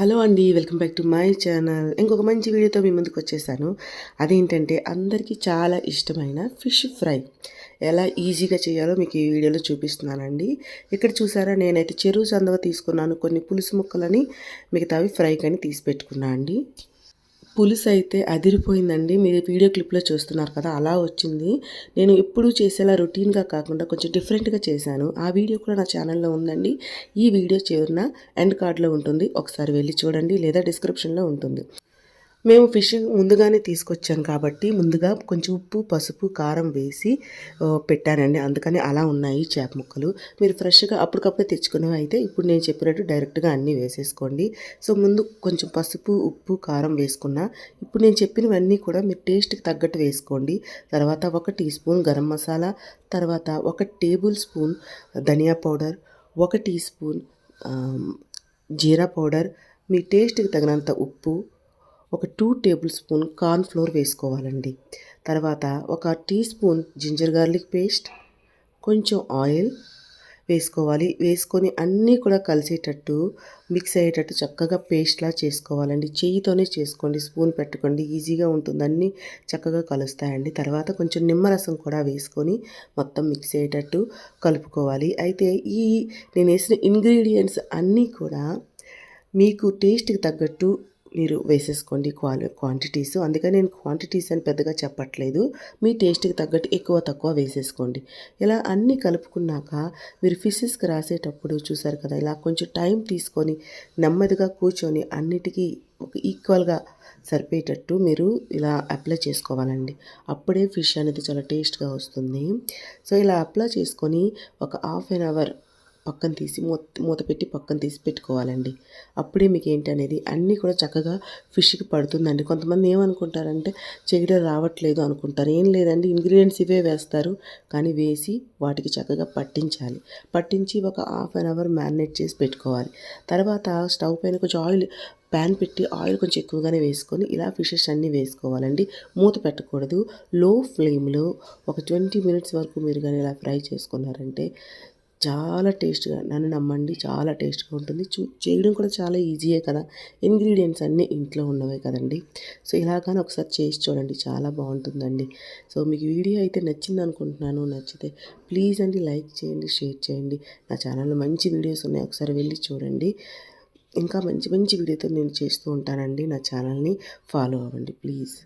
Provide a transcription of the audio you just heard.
Hello అండి welcome back to my channel. ఇంకొక మంచి వీడియోతో మీ ముందుకు వచ్చేసాను. అదేంటంటే అందరికీ చాలా ఇష్టమైన ఫిష్ ఫ్రై. ఎలా ఈజీగా చేయాలో మీకు ఈ వీడియోలో చూపిస్తున్నానండి. ఇక్కడ చూసారా నేనైతే చెరువు సందవ తీసుకున్నాను. కొన్ని పులుసు ముక్కలని మిగతావి ఫ్రై కానీ తీసి పెట్టుకున్నా అండి. పులుసు అయితే అదిరిపోయిందండి. మీరు వీడియో క్లిప్లో చూస్తున్నారు కదా అలా వచ్చింది. నేను ఎప్పుడూ చేసేలా రొటీన్గా కాకుండా కొంచెం డిఫరెంట్గా చేశాను. ఆ వీడియో కూడా నా ఛానల్లో ఉందండి. ఈ వీడియో చివరిన ఎండ్ కార్డ్లో ఉంటుంది. ఒకసారి వెళ్ళి చూడండి లేదా డిస్క్రిప్షన్లో ఉంటుంది. మేము ఫిష్ ముందుగానే తీసుకొచ్చాను కాబట్టి ముందుగా కొంచెం ఉప్పు పసుపు కారం వేసి పెట్టానండి. అందుకని అలా ఉన్నాయి చేప ముక్కలు. మీరు ఫ్రెష్గా అప్పటికప్పుడే తెచ్చుకునేవి అయితే ఇప్పుడు నేను చెప్పినట్టు డైరెక్ట్గా అన్నీ వేసేసుకోండి. సో ముందు కొంచెం పసుపు ఉప్పు కారం వేసుకున్నా ఇప్పుడు నేను చెప్పినవన్నీ కూడా మీరు టేస్ట్కి తగ్గట్టు వేసుకోండి. తర్వాత ఒక టీ స్పూన్ గరం మసాలా తర్వాత ఒక టేబుల్ స్పూన్ ధనియా పౌడర్ ఒక టీ స్పూన్ జీరా పౌడర్. మీ టేస్ట్కి తగినంత ఉప్పు ఒక two tablespoon corn flour వేసుకోవాలండి. తర్వాత ఒక teaspoon ginger garlic paste కొంచెం ఆయిల్ వేసుకోవాలి. వేసుకొని అన్నీ కూడా కలిసేటట్టు మిక్స్ అయ్యేటట్టు చక్కగా పేస్ట్లా చేసుకోవాలండి. చెయ్యితోనే చేసుకోండి. స్పూన్ పెట్టుకోండి. ఈజీగా ఉంటుంది. అన్నీ చక్కగా కలుస్తాయండి. తర్వాత కొంచెం నిమ్మరసం కూడా వేసుకొని మొత్తం మిక్స్ అయ్యేటట్టు కలుపుకోవాలి. అయితే ఈ నేను వేసిన ఇంగ్రీడియంట్స్ అన్నీ కూడా మీకు టేస్ట్కి తగ్గట్టు మీరు వేసేసుకోండి క్వాలి క్వాంటిటీస్ అందుకని నేను క్వాంటిటీస్ అని పెద్దగా చెప్పట్లేదు. మీ టేస్ట్కి తగ్గట్టు ఎక్కువ తక్కువ వేసేసుకోండి. ఇలా అన్నీ కలుపుకున్నాక మీరు ఫిషెస్కి రాసేటప్పుడు చూసారు కదా ఇలా కొంచెం టైం తీసుకొని నెమ్మదిగా కూర్చొని అన్నిటికీ ఒక ఈక్వల్గా సరిపోయేటట్టు మీరు ఇలా అప్లై చేసుకోవాలండి. అప్పుడే ఫిష్ అనేది చాలా టేస్ట్గా వస్తుంది. సో ఇలా అప్లై చేసుకొని ఒక హాఫ్ అన్ అవర్ పక్కన తీసి మూత మూత పెట్టి పక్కన తీసి పెట్టుకోవాలండి. అప్పుడే మీకు ఏంటి అనేది అన్నీ కూడా చక్కగా ఫిష్కి పడుతుందండి. కొంతమంది ఏమనుకుంటారంటే చెగిడ రావట్లేదు అనుకుంటారు. ఏం లేదండి ఇంగ్రీడియంట్స్ ఇవే వేస్తారు. కానీ వేసి వాటికి చక్కగా పట్టించాలి. పట్టించి ఒక హాఫ్ అన్ అవర్ మ్యారినేట్ చేసి పెట్టుకోవాలి. తర్వాత స్టవ్ పైన కొంచెం ఆయిల్ ప్యాన్ పెట్టి ఆయిల్ కొంచెం ఎక్కువగానే వేసుకొని ఇలా ఫిషెస్ అన్నీ వేసుకోవాలండి. మూత పెట్టకూడదు. లో ఫ్లేమ్లో ఒక ట్వంటీ మినిట్స్ వరకు మీరు కానీ ఇలా ఫ్రై చేసుకున్నారంటే చాలా టేస్ట్గా నన్ను నమ్మండి చాలా టేస్ట్గా ఉంటుంది. చూ చేయడం కూడా చాలా ఈజీయే కదా. ఇంగ్రీడియంట్స్ అన్నీ ఇంట్లో ఉన్నవే కదండి. సో ఇలాగానే ఒకసారి చేసి చూడండి చాలా బాగుంటుందండి. సో మీకు వీడియో అయితే నచ్చింది అనుకుంటున్నాను. నచ్చితే ప్లీజ్ అండి లైక్ చేయండి షేర్ చేయండి. నా ఛానల్లో మంచి వీడియోస్ ఉన్నాయి ఒకసారి వెళ్ళి చూడండి. ఇంకా మంచి మంచి వీడియోతో నేను చేస్తూ ఉంటానండి. నా ఛానల్ని ఫాలో అవ్వండి ప్లీజ్.